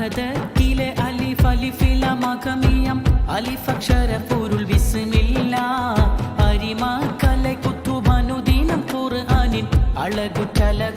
അഹദത്തിലെ അലിഫ് അലിഫിലമകമിയം ബിസ്മില്ലാ പൊരുൾ വിസ്മില്ല. അരിമാക്കല കുത്തുബനുദിനം ഖുർആനിൻ അളകുറ്റല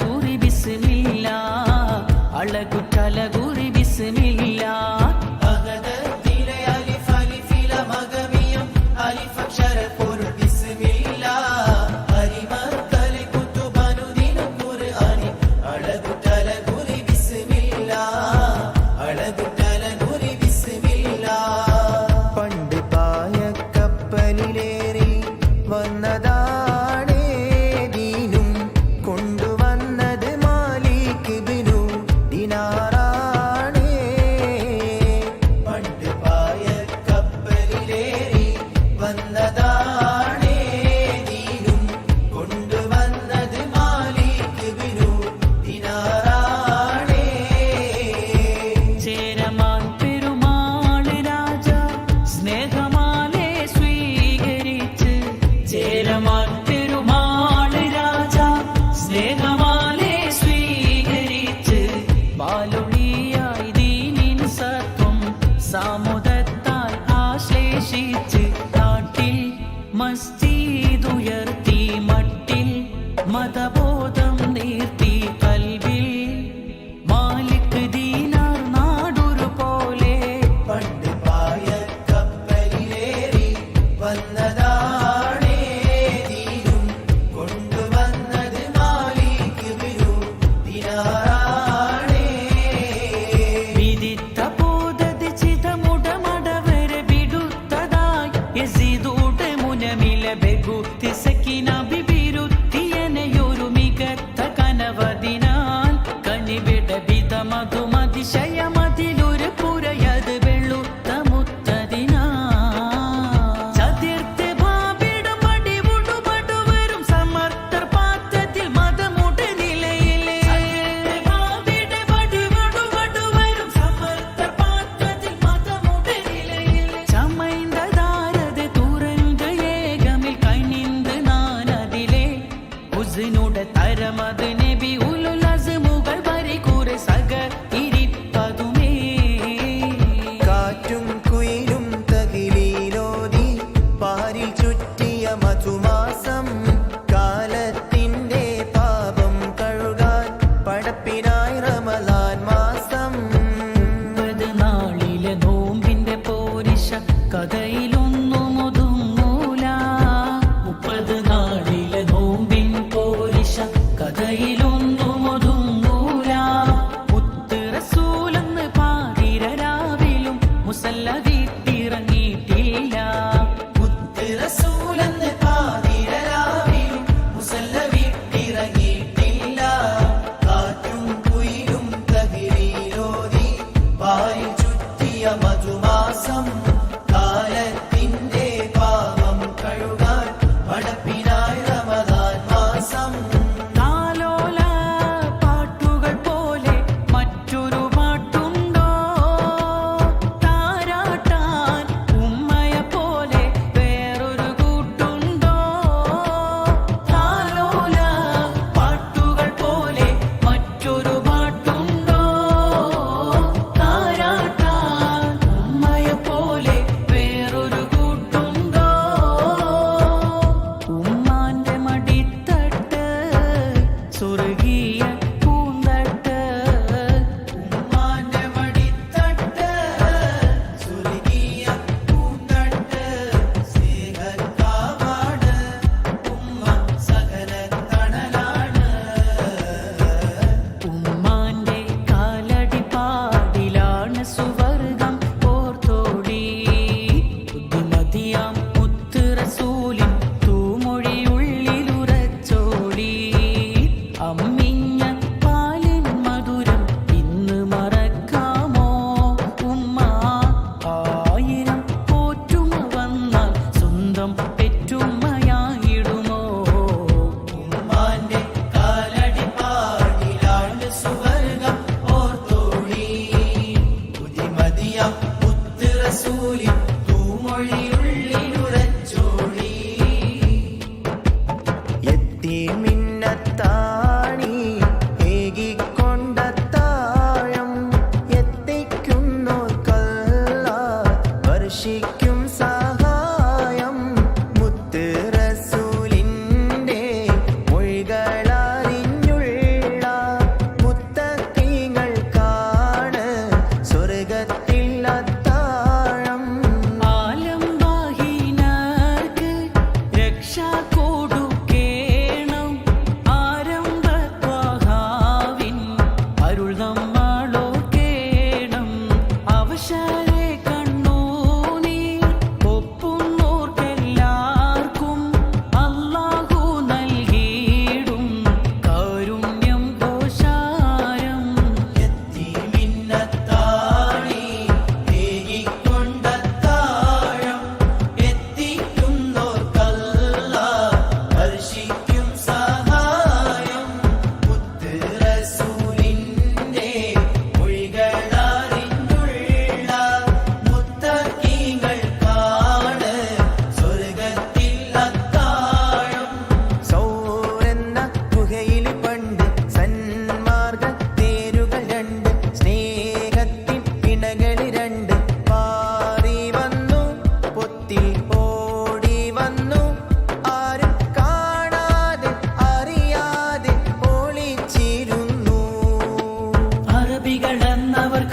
మతబోధ വിധമതുമതിശയമതിലൊരു പുരയത് വെളുത്ത മുത്തതിനാ ചതിർത്ത് ബാബിയുടെ മടി ഉടുപടു വരും സമർത്ഥർ പാത്രത്തിൽ മതമുട്ട് നിലയിലെ ബാബിയുടെ മടി ഉടുപടു വരും സമർത്ഥർ പാത്രത്തിൽ മതമുട്ട് നിലയിലെ ചമൈന്ത താരത് തുറന്ത ഏകമിൽ കണിന്ത് നാനതിലെ ഹുസിനുടെ തരമത് നബി ഉലുല ഇരിപ്പതുമേ. കുയിലും കാലത്തിന്റെ പാപം കഴുകാൻ മാസം. നോമ്പിന്റെ മുപ്പത് നാളിലെ നോമ്പിൻ പോരിശ കഥയിലൊന്നും yeah. அவர்